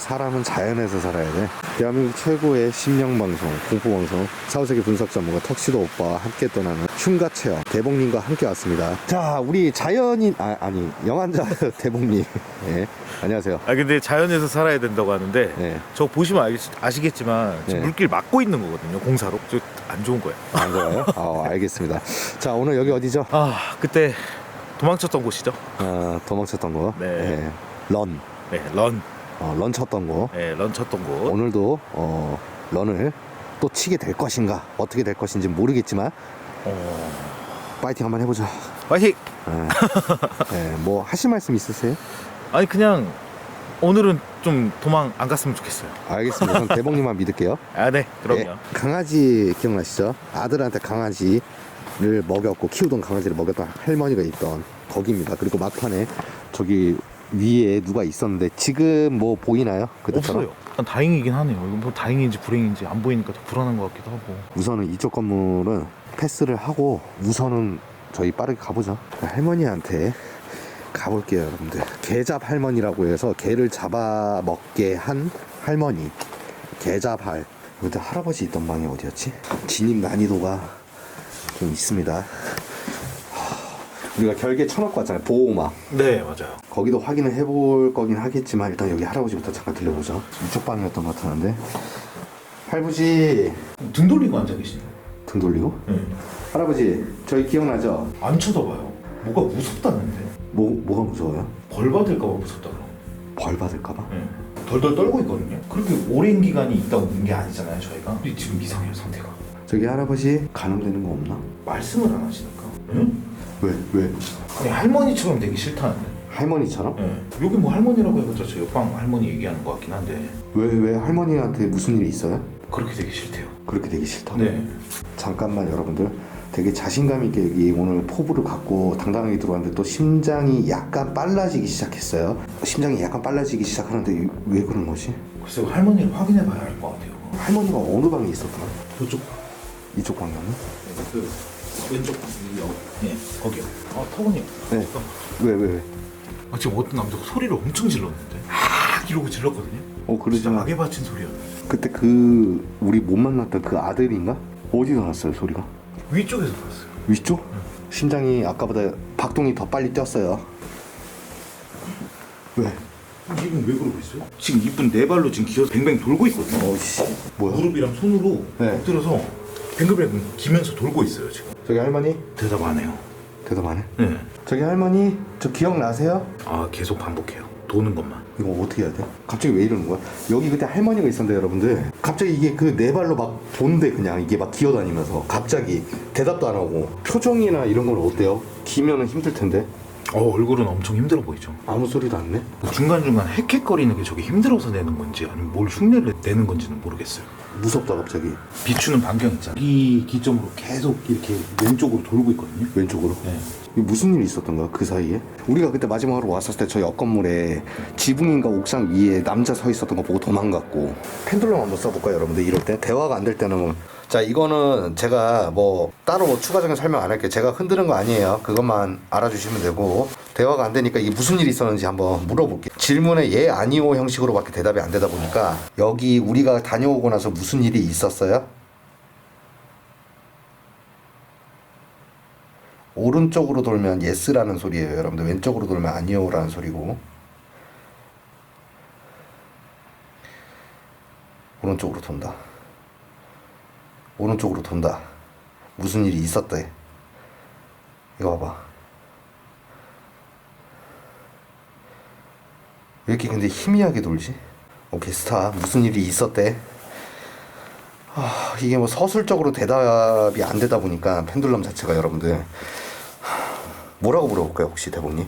사람은 자연에서 살아야 돼. 대한민국 최고의 심령방송, 공포방송, 사후세계 분석 전문가 턱시도 오빠와 함께 떠나는 흉가 체험, 대봉님과 함께 왔습니다. 자, 우리 자연인, 아, 아니, 영환자 대봉님. 예, 안녕하세요. 아 근데 자연에서 살아야 된다고 하는데 네. 저 보시면 알, 아시 겠지만 지금 네. 물길 막고 있는 거거든요 공사로 저 안 좋은 거예요 안 좋아요? 아, 알겠습니다. 자, 오늘 여기 어디죠? 아 그때 도망쳤던 곳이죠 아, 도망쳤던 거. 네. 예, 런. 네런 어, 런 쳤던 거. 네, 런 쳤던 곳. 오늘도 어, 런을 또 치게 될 것인가 어떻게 될 것인지 모르겠지만 어... 파이팅 한번 해보자 화이팅! 예. 예, 뭐 하실 말씀 있으세요? 아니 그냥 오늘은 좀 도망 안 갔으면 좋겠어요. 알겠습니다. 그럼 대봉님만 믿을게요. 아 네 그럼요. 예, 강아지 기억나시죠? 아들한테 강아지를 먹였고 키우던 강아지를 먹였던 할머니가 있던 거기입니다. 그리고 막판에 저기 위에 누가 있었는데 지금 뭐 보이나요? 그때처럼? 없어요 난 다행이긴 하네요 이건 뭐 다행인지 불행인지 안 보이니까 더 불안한 것 같기도 하고 우선은 이쪽 건물은 패스를 하고 우선은 저희 빠르게 가보죠. 할머니한테 가볼게요, 여러분들. 개잡 할머니라고 해서 개를 잡아 먹게 한 할머니. 개잡할. 근데 할아버지 있던 방이 어디였지? 진입 난이도가 좀 있습니다. 하, 우리가 결계 쳐놓고 왔잖아요. 보호막. 네 맞아요 거기도 확인을 해볼 거긴 하겠지만 일단 여기 할아버지부터 잠깐 들려보죠. 이쪽 방이었던 것 같았는데. 할아버지 등 돌리고 앉아 계시네요 등 돌리고? 네. 할아버지 저희 기억나죠? 안 쳐다봐요 뭐가 무섭다는데 뭐 뭐가 무서워요? 벌 받을까 봐 무섭다 그럼 벌 받을까봐? 네. 덜덜 떨고 있거든요. 그렇게 오랜 기간이 있다 오는 게 아니잖아요, 저희가. 근데 지금 이상해요, 상태가. 저기 할아버지 감염되는 거 없나? 말씀을 안 하시니까. 응? 왜 왜? 아니, 할머니처럼 되기 싫다는데. 할머니처럼? 네. 여기 뭐 할머니라고 해봤자 저 옆방 할머니 얘기하는 것 같긴 한데 왜 왜 할머니한테 무슨 일이 있어요? 그렇게 되기 싫대요. 그렇게 되기 싫다. 네. 잠깐만 여러분들 되게 자신감 있게 여기 오늘 포부를 갖고 당당하게 들어왔는데 또 심장이 약간 빨라지기 시작했어요. 심장이 약간 빨라지기 시작하는데 왜 그런 거지? 글쎄요, 할머니를 확인해봐야 알것 같아요. 할머니가 어느 방에 있었더라? 저쪽, 이쪽 방이었나? 그 왼쪽 방, 여기, 네, 거기요. 아, 터보님. 네. 왜 왜 왜? 아, 지금 어떤 남자가 소리를 엄청 질렀는데. 아, 이러고 질렀거든요. 어 그러지 진짜 마. 악에 바친 소리였는데. 그때 그 우리 못 만났던 그 아들인가? 어디서 났어요 소리가? 위쪽에서 들었어요. 위쪽? 심장이 아까보다 박동이 더 빨리 뛰었어요. 왜? 이분 왜 그러고 있어요? 지금 이분 네 발로 지금 기어서 뱅뱅 돌고 있거든요. 어씨 뭐야? 무릎이랑 손으로 네. 엎드려서 뱅글뱅글 기면서 돌고 있어요 지금. 저기 할머니 대답 안 해요. 대답 안 해? 네. 저기 할머니 저 기억나세요? 아 계속 반복해요. 도는 것만. 이거 어떻게 해야 돼? 갑자기 왜 이러는 거야? 여기 그때 할머니가 있었는데 여러분들 갑자기 이게 그 네 발로 막 돈대 그냥 이게 막 기어다니면서 갑자기 대답도 안 하고 표정이나 이런 건 어때요? 기면은 힘들 텐데 어 얼굴은 엄청 힘들어 보이죠. 아무 소리도 안 내? 중간 중간 헥헥거리는 게 저게 힘들어서 내는 건지 아니면 뭘 흉내를 내는 건지는 모르겠어요. 무섭다 갑자기 비추는 반경 있잖아요. 이 기점으로 계속 이렇게 왼쪽으로 돌고 있거든요. 왼쪽으로 네. 이게 무슨 일이 있었던 거야 그 사이에? 우리가 그때 마지막으로 왔었을 때 저희 옆 건물에 지붕인가 옥상 위에 남자 서 있었던 거 보고 도망갔고 펜듈럼 한번 써볼까요 여러분들 이럴 때 대화가 안 될 때는 자 이거는 제가 뭐 따로 뭐 추가적인 설명 안 할게요 제가 흔드는 거 아니에요 그것만 알아주시면 되고 대화가 안 되니까 이게 무슨 일이 있었는지 한번 물어볼게요 질문에 예 아니오 형식으로밖에 대답이 안 되다 보니까 여기 우리가 다녀오고 나서 무슨 일이 있었어요? 오른쪽으로 돌면 예스라는 소리예요, 여러분들. 왼쪽으로 돌면 아니요라는 소리고. 오른쪽으로 돈다. 오른쪽으로 돈다. 무슨 일이 있었대. 이거 봐봐. 왜 이렇게 근데 희미하게 돌지? 오케이, 스타. 무슨 일이 있었대. 아, 이게 뭐 서술적으로 대답이 안 되다 보니까 펜듈럼 자체가 여러분들 뭐라고 물어볼까요 혹시 대본님?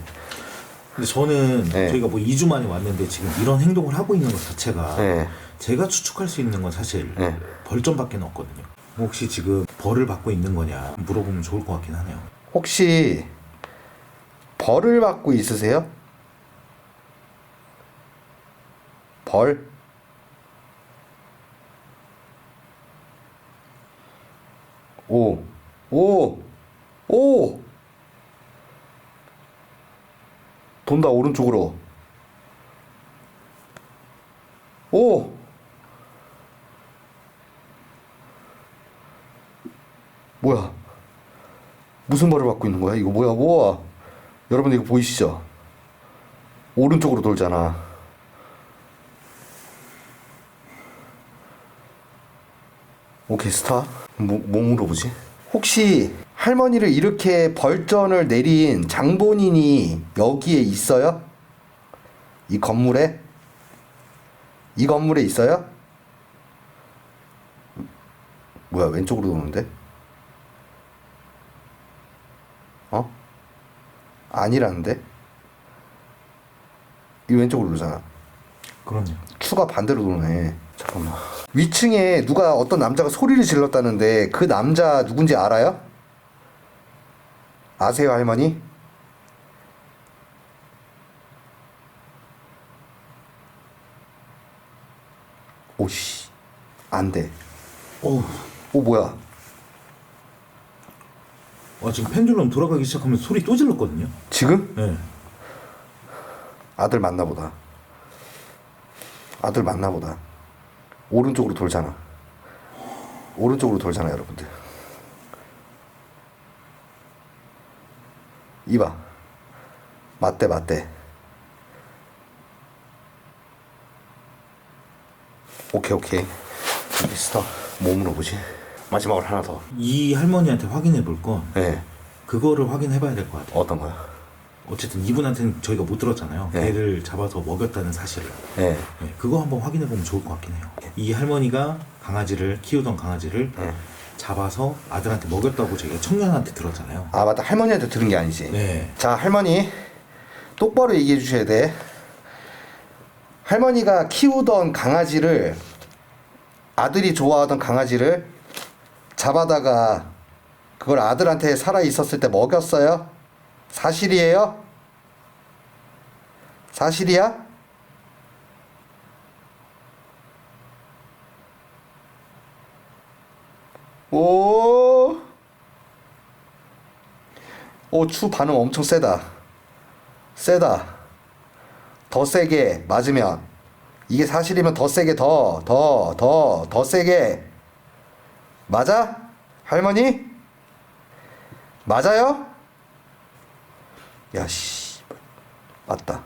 근데 저는 네. 저희가 뭐 2주 만에 왔는데 지금 이런 행동을 하고 있는 것 자체가 네. 제가 추측할 수 있는 건 사실 네. 벌점밖에 없거든요. 혹시 지금 벌을 받고 있는 거냐 물어보면 좋을 것 같긴 하네요. 혹시 벌을 받고 있으세요? 벌? 오, 오, 오! 돈다, 오른쪽으로. 오! 뭐야? 무슨 말을 받고 있는 거야? 이거 뭐야? 뭐야? 여러분 이거 보이시죠? 오른쪽으로 돌잖아. 오케이 스타. 뭐, 뭐 물어보지? 혹시 할머니를 이렇게 벌전을 내린 장본인이 여기에 있어요? 이 건물에? 이 건물에 있어요? 뭐야 왼쪽으로 도는데? 아니라는데? 이 왼쪽으로 돌잖아. 그럼요. 추가 반대로 도네. 잠깐만. 위층에 누가 어떤 남자가 소리를 질렀다는데 그 남자 누군지 알아요? 아세요 할머니? 오씨 안 돼. 어우, 오 뭐야? 와 지금 펜듈럼 돌아가기 시작하면 소리 또 질렀거든요. 지금 네. 아들 맞나 보다. 아들 맞나 보다. 오른쪽으로 돌잖아. 오른쪽으로 돌잖아, 여러분들. 이봐. 맞대, 맞대. 오케이, 오케이. 미스터. 뭐 물어보지? 마지막으로 하나 더. 이 할머니한테 확인해 볼건 예. 그거를 확인해 봐야 될 것 같아요. 어떤 거야? 어쨌든 이분한테는 저희가 못 들었잖아요. 네. 개를 잡아서 먹였다는 사실을. 예. 네, 그거 한번 확인해 보면 좋을 것 같긴 해요. 이 할머니가 강아지를 키우던 강아지를 네. 잡아서 아들한테 먹였다고 저희가 청년한테 들었잖아요. 아, 맞다. 할머니한테 들은 게 아니지. 네. 자, 할머니. 똑바로 얘기해 주셔야 돼. 할머니가 키우던 강아지를 아들이 좋아하던 강아지를 잡아다가 그걸 아들한테 살아 있었을 때 먹였어요? 사실이에요? 사실이야? 오. 오, 추 반응 엄청 세다. 세다. 더 세게 맞으면 이게 사실이면 더 세게 더, 더, 더, 더 세게 맞아? 할머니? 맞아요? 야, 씨. 맞다.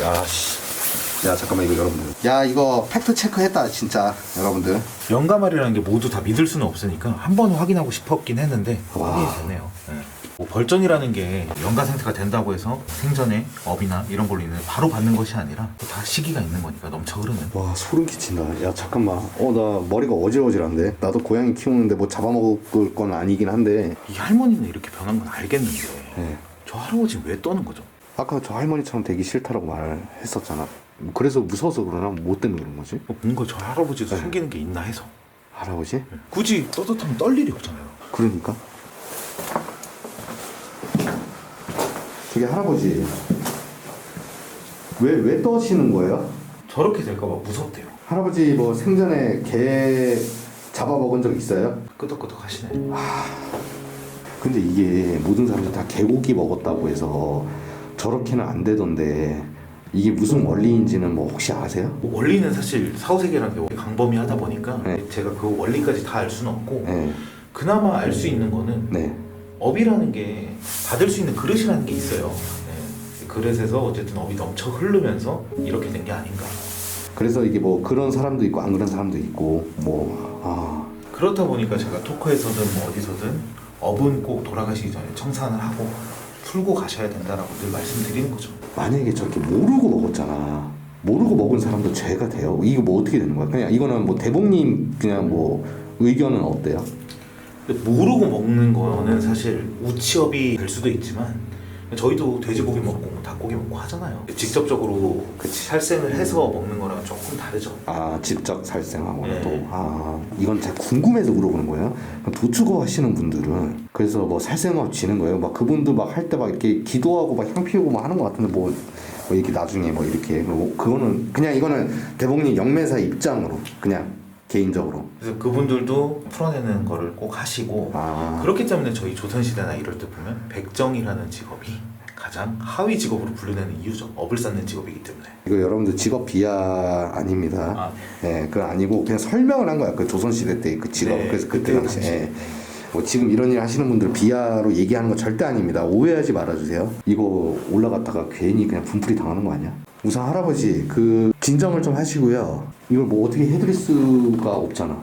야, 씨. 야, 잠깐만, 이거 여러분들. 야, 이거 팩트 체크 했다, 진짜. 여러분들. 영가말이라는 게 모두 다 믿을 수는 없으니까 한 번 확인하고 싶었긴 했는데 와. 확인이 됐네요. 네. 뭐 벌전이라는 게 연가 상태가 된다고 해서 생전에 업이나 이런 걸로 인해 바로 받는 것이 아니라 또다 시기가 있는 거니까 넘쳐 흐르는. 와 소름 끼친다 야 잠깐만 어 나 머리가 어질어질한데 나도 고양이 키우는데 뭐 잡아먹을 건 아니긴 한데 이 할머니는 이렇게 변한 건 알겠는데 네. 저 할아버지 왜 떠는 거죠? 아까 저 할머니처럼 되기 싫다라고 말했었잖아 그래서 무서워서 그러나 뭐 때문에 그런 거지? 뭐 뭔가 저 할아버지도 네. 숨기는 게 있나 해서 할아버지? 굳이 떳떳하면 떨 일이 없잖아요. 그러니까 저기 할아버지 왜 왜 떠시는 거예요? 저렇게 될까봐 무섭대요. 할아버지 뭐 생전에 개 잡아먹은 적 있어요? 끄덕끄덕 하시네. 근데 이게 모든 사람들 다 개고기 먹었다고 해서 저렇게는 안 되던데 이게 무슨 원리인지는 뭐 혹시 아세요? 뭐 원리는 사실 사후세계라는 게 강범위하다 보니까 네. 제가 그 원리까지 다 알 수는 없고 네, 그나마 알 수 있는 거는 네, 업이라는 게 받을 수 있는 그릇이라는 게 있어요. 네. 그릇에서 어쨌든 업이 넘쳐 흐르면서 이렇게 된 게 아닌가. 그래서 이게 뭐 그런 사람도 있고 안 그런 사람도 있고 뭐 아, 그렇다 보니까 제가 토크에서든 뭐 어디서든 업은 꼭 돌아가시기 전에 청산을 하고 풀고 가셔야 된다라고 늘 말씀드리는 거죠. 만약에 저렇게 모르고 먹었잖아. 모르고 먹은 사람도 죄가 돼요. 이거 뭐 어떻게 되는 거야? 그냥 이거는 뭐 대봉님 그냥 뭐 의견은 어때요? 모르고 먹는 거는 사실 우치업이 될 수도 있지만 저희도 돼지고기 먹고 뭐 닭고기 먹고 하잖아요. 직접적으로 그치. 살생을 해서 먹는 거랑 조금 다르죠. 아 직접 살생하거나 네. 또아 이건 제가 궁금해서 물어보는 거예요. 도축업 하시는 분들은 그래서 뭐 살생업 지는 거예요. 막 그분들 막 할 때 막 이렇게 기도하고 막 향 피우고 막 하는 것 같은데 뭐, 뭐 이렇게 나중에 뭐 이렇게 뭐 그거는 그냥 이거는 대봉님 영매사 입장으로 그냥 개인적으로 그래서 그분들도 풀어내는 거를 꼭 하시고 아 그렇기 때문에 저희 조선시대나 이럴 때 보면 백정이라는 직업이 가장 하위 직업으로 분류되는 이유죠. 업을 쌓는 직업이기 때문에. 이거 여러분들 직업 비하 아닙니다. 아, 네, 그건 아니고 그냥 설명을 한 거야. 그 조선시대 때 그 직업. 네, 그래서 그때 그때 당시에. 당시에. 뭐 지금 이런 일 하시는 분들 비하로 얘기하는 거 절대 아닙니다. 오해하지 말아주세요. 이거 올라갔다가 괜히 그냥 분풀이 당하는 거 아니야? 우선 할아버지 그 진정을 좀 하시고요. 이걸 뭐 어떻게 해드릴 수가 없잖아.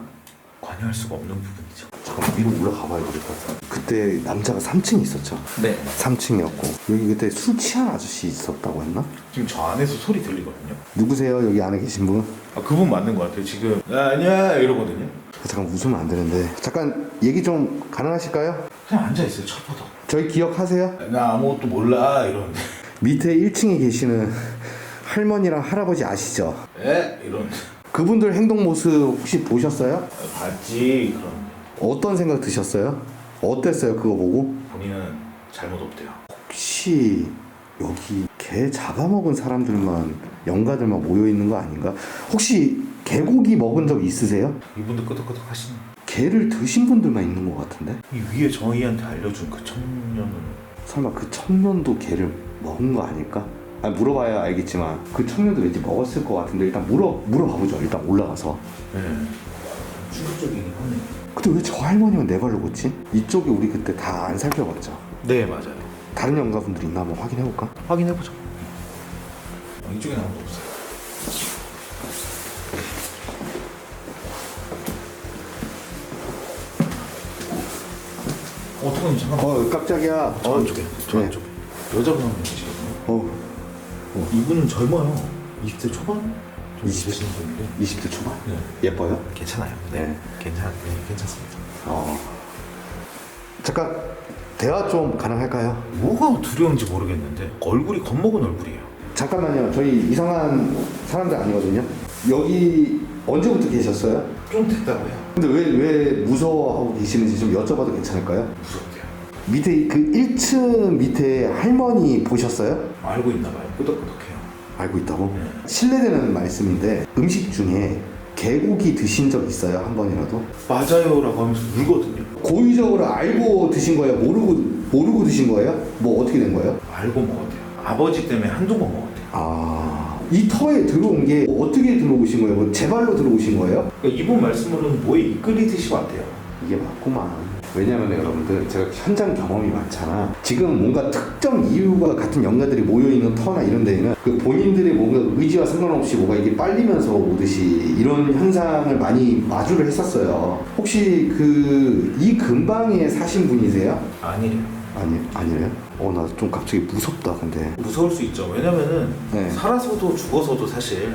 관여할 수가 없는 부분이죠. 잠깐 위로 올라가 봐야 될 것 같아. 그때 남자가 3층에 있었죠. 네. 3층이었고 여기 그때 술 취한 아저씨 있었다고 했나? 지금 저 안에서 소리 들리거든요. 누구세요? 여기 안에 계신 분? 아, 그분 맞는 것 같아요. 지금 야, 아니야 이러거든요. 잠깐 웃으면 안 되는데 잠깐 얘기 좀 가능하실까요? 그냥 앉아 있어요. 첫퍼덕. 저희 기억하세요? 나 아무것도 몰라 이러는데. 밑에 1층에 계시는 할머니랑 할아버지 아시죠? 에 이러는데. 그분들 행동 모습 혹시 보셨어요? 봤지 그러는데. 어떤 생각 드셨어요? 어땠어요 그거 보고? 본인은 잘못 없대요. 혹시 여기 개 잡아먹은 사람들만 영가들만 모여 있는 거 아닌가? 혹시 개고기 먹은 적 있으세요? 이분도 끄덕끄덕 하시는. 개를 드신 분들만 있는 것 같은데? 이 위에 저희한테 알려준 그 청년은 설마 그 청년도 개를 먹은 거 아닐까? 아니 물어봐야 알겠지만 그 청년도 왠지 먹었을 것 같은데 일단 물어 물어봐보죠. 일단 올라가서. 네. 충격적이긴 하네. 근데 왜 저 할머니만 네 발로 걷지? 이쪽에 우리 그때 다 안 살펴봤죠. 네 맞아요. 다른 영가분들 있나 한번 확인해 볼까? 확인해 보죠. 어, 이쪽에 아무도 없어요. 어, 어떡하니 잠깐만. 어 깜짝이야. 저 어, 안쪽에, 저 네. 안쪽에. 여자분 한분 계시거든요. 어 어, 이분은 젊어요. 20대 초반? 20대. 되시는 분인데. 20대 초반. 네. 예뻐요? 괜찮아요. 네. 네. 괜찮, 네, 괜찮습니다. 어. 잠깐 대화 좀 가능할까요? 뭐가 두려운지 모르겠는데 얼굴이 겁먹은 얼굴이에요. 잠깐만요. 저희 이상한 사람들 아니거든요. 여기 언제부터 계셨어요? 좀 됐다고요. 근데 왜 왜 무서워하고 계시는지 좀 여쭤봐도 괜찮을까요? 무섭대요. 밑에 그 1층 밑에 할머니 보셨어요? 알고 있나 봐요. 끄덕끄덕해요. 알고 있다고? 네. 실례되는 말씀인데 음식 중에 개고기 드신 적 있어요? 한 번이라도? 맞아요라고 하면서 울거든요. 고의적으로 알고 드신 거예요? 모르고 모르고 드신 거예요? 뭐 어떻게 된 거예요? 알고 먹었대요. 아버지 때문에 한두 번 먹었대요. 아, 이 터에 들어온 게 어떻게 들어오신 거예요? 뭐 제 발로 들어오신 거예요? 그러니까 이분 말씀으로는 뭐에 이끌리듯이 왔대요. 이게 맞구만. 왜냐면 여러분들 제가 현장 경험이 많잖아. 지금 뭔가 특정 이유가 같은 연가들이 모여 있는 터나 이런 데에는 그 본인들의 뭔가 의지와 상관없이 뭐가 이게 빨리면서 오듯이 이런 현상을 많이 마주를 했었어요. 혹시 그 이 근방에 사신 분이세요? 아니래요. 아니 아니래요? 어 나 좀 갑자기 무섭다 근데. 무서울 수 있죠. 왜냐면은 네. 살아서도 죽어서도 사실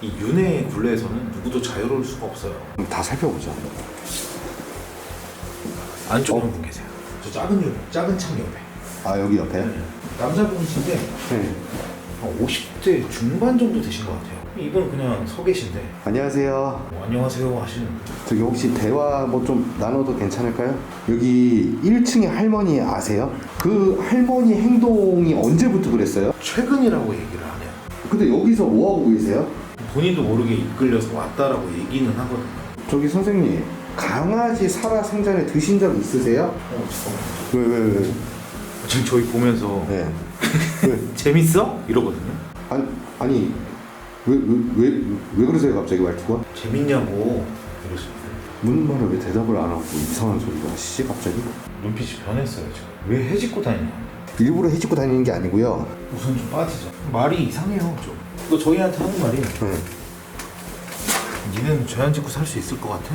이 윤회의 굴레에서는 누구도 자유로울 수가 없어요. 그럼 다 살펴보자. 안쪽에 어? 한분 계세요. 저 작은 유, 작은 창 옆에. 아 여기 옆에? 남자분이신데 네. 한 50대 중반 정도 되신 것 같아요. 이분은 그냥 서 계신데 안녕하세요. 뭐 안녕하세요 하시는 저기 혹시 대화 뭐 좀 나눠도 괜찮을까요? 여기 1층에 할머니 아세요? 그 할머니 행동이 언제부터 그랬어요? 최근이라고 얘기를 하네요. 근데 여기서 뭐 하고 계세요? 본인도 모르게 이끌려서 왔다라고 얘기는 하거든요. 저기 선생님 강아지 살아 생전에 드신 적 있으세요? 어. 왜왜 왜? 지금 저희 보면서 네. 왜? 재밌어? 이러거든요. 아니 아니 왜 왜 왜 왜 그러세요 갑자기 말투가? 재밌냐고 이러시는데 묻는 말을 왜 대답을 안 하고 이상한 소리가 하시지 갑자기? 눈빛이 변했어요 지금. 왜 해집고 다니냐? 일부러 해집고 다니는 게 아니고요. 우선 좀 빠지죠. 말이 이상해요 좀. 이거 저희한테 하는 말이 네. 니는 죄안 짓고 살 수 있을 것 같아?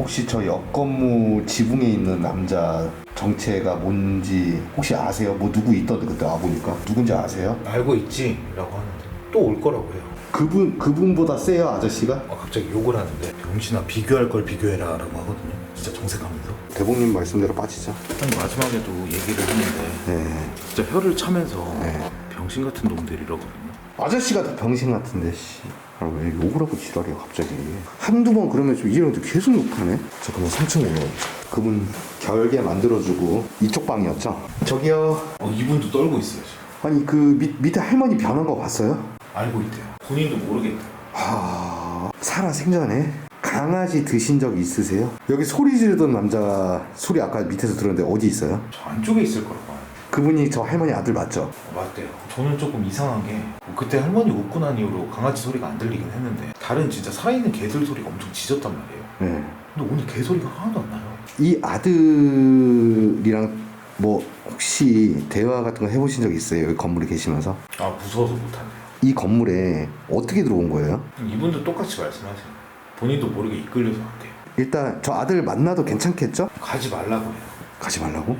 혹시 저 옆 건물 지붕에 있는 남자 정체가 뭔지 혹시 아세요? 뭐 누구 있던데 그때 와보니까 누군지 아세요? 알고 있지? 라고 하는데 또 올 거라고 해요. 그분 그분보다 세요 아저씨가? 어, 갑자기 욕을 하는데 병신아 비교할 걸 비교해라 라고 하거든요. 진짜 정색하면서. 대봉님 말씀대로 빠지죠. 한 마지막에도 얘기를 하는데 네. 진짜 혀를 차면서 네. 병신 같은 놈들 이러거든요. 아저씨가 다 병신 같은데 씨. 아, 왜 욕을 하고 지랄이야 갑자기 한두 번 그러면 좀 이러는데 계속 욕하네 잠깐만 3층으로 그분 결계 만들어주고 이쪽 방이었죠? 저기요 어, 이분도 떨고 있어요 지금. 아니 그 밑, 밑에 할머니 변한 거 봤어요? 알고 있대요. 본인도 모르겠대요. 하... 살아 생전에 강아지 드신 적 있으세요? 여기 소리 지르던 남자 소리 아까 밑에서 들었는데 어디 있어요? 저 안쪽에 있을 거라고. 그분이 저 할머니 아들 맞죠? 맞대요. 저는 조금 이상한 게 그때 할머니 웃고 난 이후로 강아지 소리가 안 들리긴 했는데 다른 진짜 살아있는 개들 소리가 엄청 짖었단 말이에요. 네. 근데 오늘 개 소리가 하나도 안 나요. 이 아들이랑 뭐 혹시 대화 같은 거 해보신 적 있어요? 여기 건물에 계시면서? 아 무서워서 못하네요. 이 건물에 어떻게 들어온 거예요? 이분도 똑같이 말씀하세요. 본인도 모르게 이끌려서 왔대요. 일단 저 아들 만나도 괜찮겠죠? 가지 말라고 해요. 가지 말라고?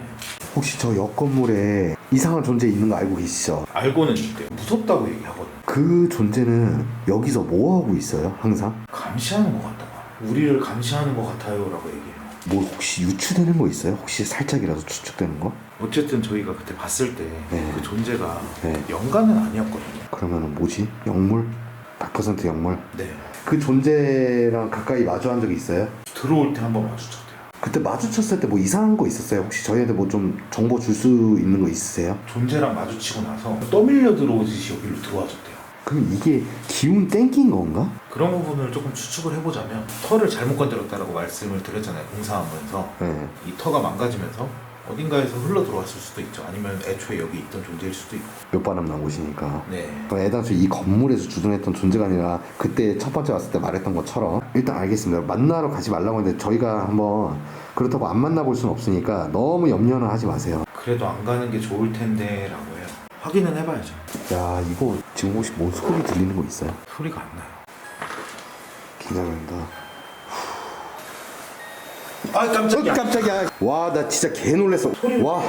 혹시 저 옆 건물에 이상한 존재 있는 거 알고 계시죠? 알고는 있대요. 무섭다고 얘기하거든요. 그 존재는 여기서 뭐 하고 있어요? 항상? 감시하는 것 같다. 우리를 감시하는 것 같아요라고 얘기해요. 뭐 혹시 유추되는 거 있어요? 혹시 살짝이라도 추측되는 거? 어쨌든 저희가 그때 봤을 때 그 네. 존재가 네. 영가는 아니었거든요. 그러면은 뭐지? 영물? 100% 영물? 네. 그 존재랑 가까이 마주한 적이 있어요? 들어올 때 한번 마주쳤대요. 그때 마주쳤을 때 뭐 이상한 거 있었어요? 혹시 저희한테 뭐 좀 정보 줄 수 있는 거 있으세요? 존재랑 마주치고 나서 떠밀려 들어오듯이 여기로 들어와줬대요. 그럼 이게 기운 땡긴 건가? 그런 부분을 조금 추측을 해보자면 털을 잘못 건드렸다라고 말씀을 드렸잖아요. 공사하면서 네. 이 터가 망가지면서 어딘가에서 흘러 들어왔을 수도 있죠. 아니면 애초에 여기 있던 존재일 수도 있고. 몇 바람 난 곳이니까. 네. 애당초 이 건물에서 주둔했던 존재가 아니라 그때 첫 번째 왔을 때 말했던 것처럼 일단 알겠습니다. 만나러 가지 말라고 했는데 저희가 한번 그렇다고 안 만나볼 수는 없으니까 너무 염려는 하지 마세요. 그래도 안 가는 게 좋을 텐데라고 해요. 확인은 해봐야죠. 야 이거 지금 혹시 뭔 소리 들리는 거 있어요? 소리가 안 나요. 긴장된다. 아 깜짝이야. 깜짝이야. 와 나 진짜 개 놀랬어. 와.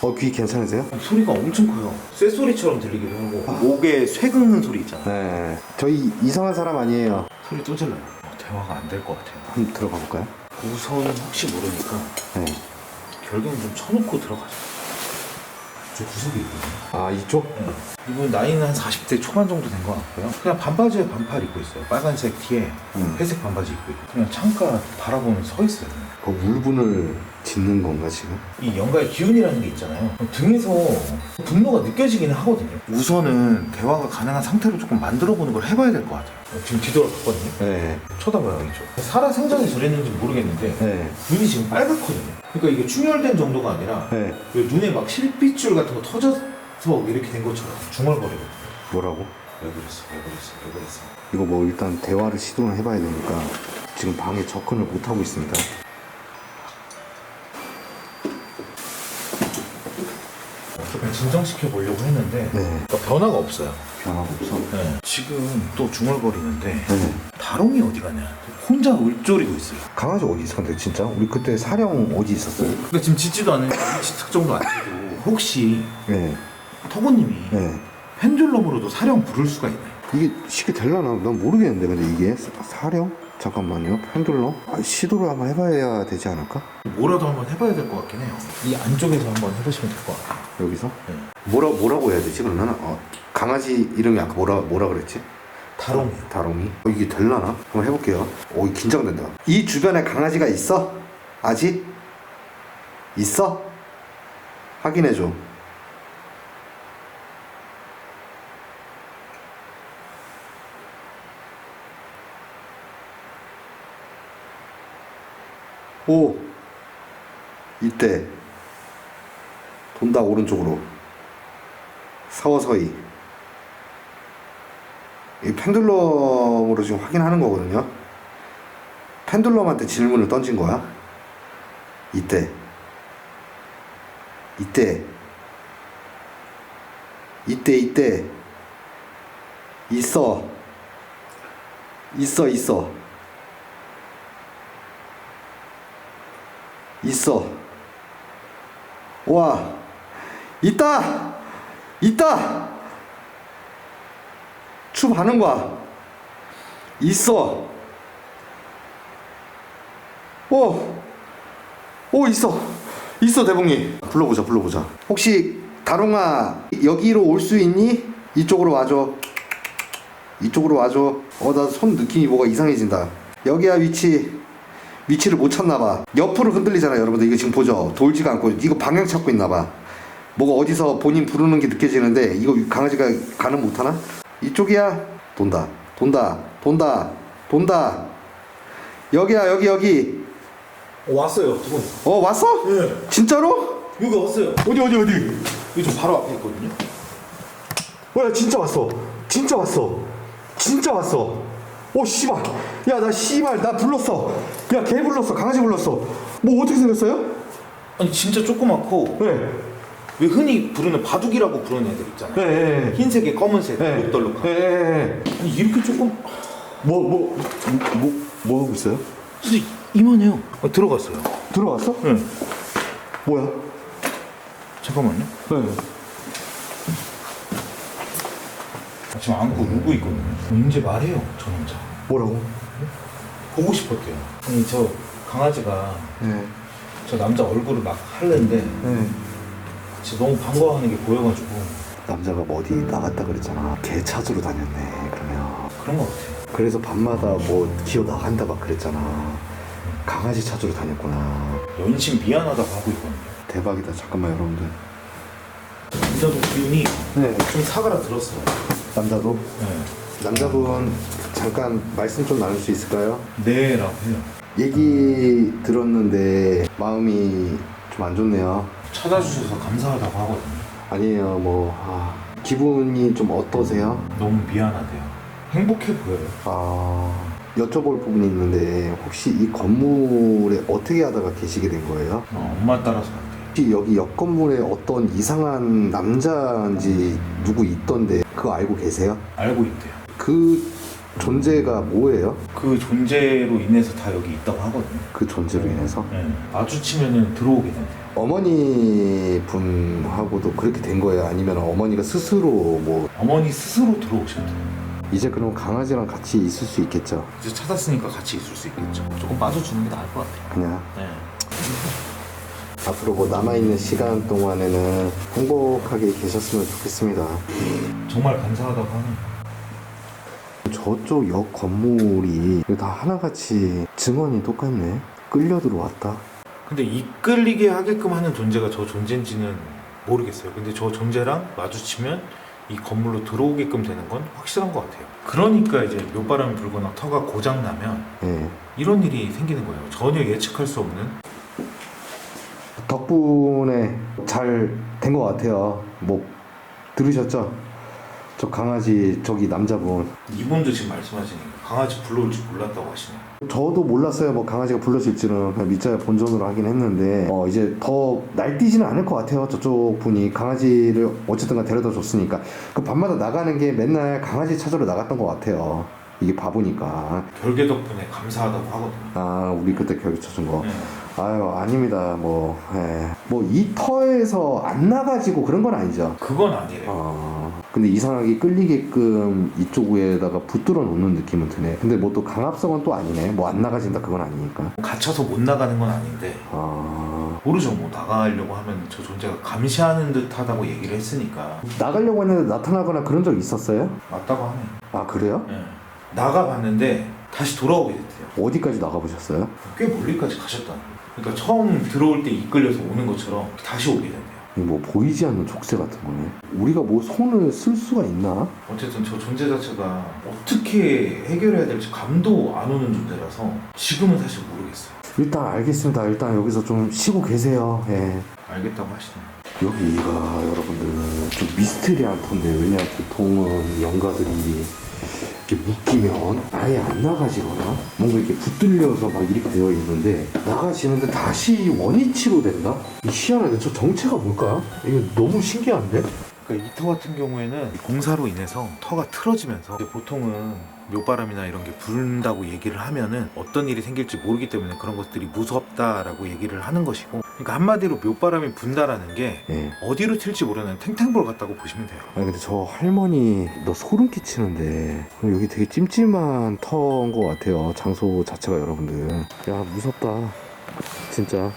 어 귀 괜찮으세요? 소리가 엄청 커요. 쇠소리처럼 들리기도 하고 목에 쇠 긁는 소리 있잖아요. 네. 저희 이상한 사람 아니에요. 소리 또 질러요. 어, 대화가 안 될 것 같아요. 한번 들어가 볼까요? 우선은 혹시 모르니까 네. 결국은 좀 쳐놓고 들어가죠. 저 구석에 있거든요. 아 이쪽? 이분 나이는 한 40대 초반 정도 된 것 같고요. 그냥 반바지에 반팔 입고 있어요. 빨간색 티에 음. 회색 반바지 입고 있고 그냥 창가 바라보면서 서 있어요. 그 울분을 짓는 건가 지금? 이 연가의 기운이라는 게 있잖아요. 등에서 분노가 느껴지기는 하거든요. 우선은 대화가 가능한 상태로 조금 만들어보는 걸 해봐야 될 것 같아요. 지금 뒤돌아봤거든요. 네. 쳐다봐요, 이쪽. 살아 생전에 저랬는지 모르겠는데 네. 눈이 지금 빨갛거든요. 그러니까 이게 충혈된 정도가 아니라 네. 왜 눈에 막 실핏줄 같은 거 터져서 이렇게 된 것처럼 중얼거리고 뭐라고? 왜 그랬어 왜 그랬어 왜 그랬어 이거 뭐 일단 대화를 시도를 해봐야 되니까 지금 방에 접근을 못 하고 있습니다. 진정시켜 보려고 했는데 네. 그러니까 변화가 없어요 변화가 없어. 지금 또 중얼거리는데 네. 다롱이 어디 가냐 혼자 울조리고 있어요 강아지 어디 있었는데 진짜? 우리 그때 사령 어디 있었어요? 그러니까 지금 짖지도 않은 위치 특정도 안 되고 혹시 네. 터고님이 네. 펜듈럼으로도 사령 부를 수가 있나요? 이게 쉽게 될라나? 난 모르겠는데 근데 이게 사- 사령? 잠깐만요. 펜듈럼? 아, 시도를 한번 해봐야 되지 않을까? 뭐라도 한번 해봐야 될 것 같긴 해요 이 안쪽에서 한번 해보시면 될 것 같아요 여기서? 네. 뭐라 뭐라고 해야 되지 그러면? 어, 강아지 이름이 아까 뭐라 뭐라 그랬지? 다롱이요 다롱이? 어, 이게 될라나? 한번 해볼게요. 오, 이 긴장된다. 이 주변에 강아지가 있어? 아직? 있어? 확인해줘. 오! 이때. 돈다, 오른쪽으로. 서서히. 이 펜듈럼으로 지금 확인하는 거거든요. 펜듈럼한테 질문을 던진 거야. 이때. 이때. 이때, 이때. 있어. 있어, 있어. 있어. 와. 있다! 있다! 추 반응 봐. 있어. 오. 오 있어. 있어 대봉님. 불러보자 불러보자. 혹시 다롱아 여기로 올 수 있니? 이쪽으로 와줘. 이쪽으로 와줘. 어 나 손 느낌이 뭐가 이상해진다. 여기야 위치. 위치를 못 찾나 봐. 옆으로 흔들리잖아 여러분들. 이거 지금 보죠. 돌지가 않고 이거 방향 찾고 있나 봐. 뭐가 어디서 본인 부르는 게 느껴지는데 이거 강아지가 가는 못하나? 이쪽이야 돈다 돈다 돈다 돈다 여기야 여기 여기 어, 왔어요 두 분 어 왔어? 네 진짜로? 여기 왔어요 어디 어디 어디 여기 좀 바로 앞에 있거든요. 야 진짜 왔어 진짜 왔어 진짜 왔어 오 씨발 야 나 씨발 나 불렀어 야 개 불렀어 강아지 불렀어 뭐 어떻게 생겼어요? 아니 진짜 조그맣고 네 왜 흔히 부르는 바둑이라고 부르는 애들 있잖아요. 네, 네. 흰색에 검은색 네. 록덜록한. 네, 네, 네. 아니 이렇게 조금 뭐, 뭐, 뭐, 뭐 하고 있어요? 진짜 이만해요. 아, 들어갔어요. 들어왔어? 네. 뭐야? 잠깐만요. 네. 아, 지금 안고 울고 있거든요. 이제 말해요, 저 남자. 뭐라고? 보고 싶었대요. 아니 저 강아지가 네. 저 남자 얼굴을 막 할는데 네. 진짜 너무 반가워하는 게 보여가지고 남자가 뭐 어디 나갔다 그랬잖아. 개 찾으러 다녔네, 그러면. 그런 것 같아요. 그래서 밤마다 뭐 기어 나간다 막 그랬잖아. 강아지 찾으러 다녔구나. 연신 미안하다고 하고 있거든요. 대박이다. 잠깐만, 여러분들. 남자도 기운이 네. 좀 사그라 들었어요. 남자도? 네. 남자분, 잠깐 말씀 좀 나눌 수 있을까요? 네라고 해요. 얘기 들었는데 마음이 좀 안 좋네요. 찾아주셔서 감사하다고 하거든요. 아니에요, 뭐, 아, 기분이 좀 어떠세요? 너무 미안하대요. 행복해 보여요. 아, 여쭤볼 부분이 있는데, 혹시 이 건물에 어떻게 하다가 계시게 된 거예요? 어, 엄마 따라서. 혹시 여기 옆 건물에 어떤 이상한 남자인지 누구 있던데, 그거 알고 계세요? 알고 있대요. 그 존재가 뭐예요? 그 존재로 인해서 다 여기 있다고 하거든요. 그 존재로 인해서? 네. 마주치면은 들어오게 된대요. 어머니 분하고도 그렇게 된 거예요? 아니면 어머니가 스스로 뭐, 어머니 스스로 들어오셨대요. 이제 그럼 강아지랑 같이 있을 수 있겠죠? 이제 찾았으니까 같이 있을 수 있겠죠. 조금 빠져주는 게 나을 것 같아요. 그냥 네. 앞으로 뭐 남아있는 시간 동안에는 행복하게 계셨으면 좋겠습니다. 정말 감사하다고 하는 저쪽 역 건물이 다 하나같이 증언이 똑같네. 끌려 들어왔다. 근데 이끌리게 하게끔 하는 존재가 저 존재인지는 모르겠어요. 근데 저 존재랑 마주치면 이 건물로 들어오게끔 되는 건 확실한 것 같아요. 그러니까 이제 묘바람이 불거나 터가 고장 나면 예. 이런 일이 생기는 거예요. 전혀 예측할 수 없는. 덕분에 잘 된 것 같아요. 뭐 들으셨죠? 저 강아지 저기 남자분. 이분도 지금 말씀하시니까 강아지 불러올 줄 몰랐다고 하시네요. 저도 몰랐어요. 뭐 강아지가 불러질 줄은 그냥 밑자야 본전으로 하긴 했는데 어 이제 더 날뛰지는 않을 것 같아요. 저쪽 분이 강아지를 어쨌든간 데려다 줬으니까 그 밤마다 나가는 게 맨날 강아지 찾으러 나갔던 것 같아요. 이게 바보니까 별개 덕분에 감사하다고 하거든요. 아 우리 그때 결국 쳐준 거 네. 아유 아닙니다 뭐, 뭐뭐이 터에서 안 나가지고 그런 건 아니죠. 그건 아니래요. 어, 근데 이상하게 끌리게끔 이쪽 위에다가 붙들어 놓는 느낌은 드네. 근데 뭐 또 강압성은 또 아니네. 뭐 안 나가진다 그건 아니니까. 갇혀서 못 나가는 건 아닌데 아, 모르죠. 뭐 나가려고 하면 저 존재가 감시하는 듯하다고 얘기를 했으니까 나가려고 했는데 나타나거나 그런 적 있었어요? 맞다고 하네요. 아 그래요? 네. 나가봤는데 다시 돌아오게 됐대요. 어디까지 나가보셨어요? 꽤 멀리까지 가셨다는 거예요. 그러니까 처음 들어올 때 이끌려서 오는 것처럼 다시 오게 된대요. 뭐 보이지 않는 족쇄 같은 거네. 우리가 뭐 손을 쓸 수가 있나? 어쨌든 저 존재 자체가 어떻게 해결해야 될지 감도 안 오는 존재라서 지금은 사실 모르겠어요. 일단 알겠습니다. 일단 여기서 좀 쉬고 계세요. 예. 알겠다고 하시네요. 여기가 여러분들 좀 미스테리한 터인데 왜냐 보통은 연가들이 이렇게 묶이면 아예 안 나가지거나 뭔가 이렇게 붙들려서 막 이렇게 되어 있는데 나가시는데 다시 원위치로 된다? 이 희한하게 저 정체가 뭘까요? 이거 너무 신기한데? 그러니까 이터 같은 경우에는 공사로 인해서 터가 틀어지면서 보통은 묘바람이나 이런 게 불다고 얘기를 하면은 어떤 일이 생길지 모르기 때문에 그런 것들이 무섭다라고 얘기를 하는 것이고 그러니까 한마디로 묘바람이 분다라는 게 예. 어디로 튈지 모르는 탱탱볼 같다고 보시면 돼요. 아니 근데 저 할머니 너 소름 끼치는데 여기 되게 찜찜한 터인 것 같아요 장소 자체가 여러분들 야 무섭다 진짜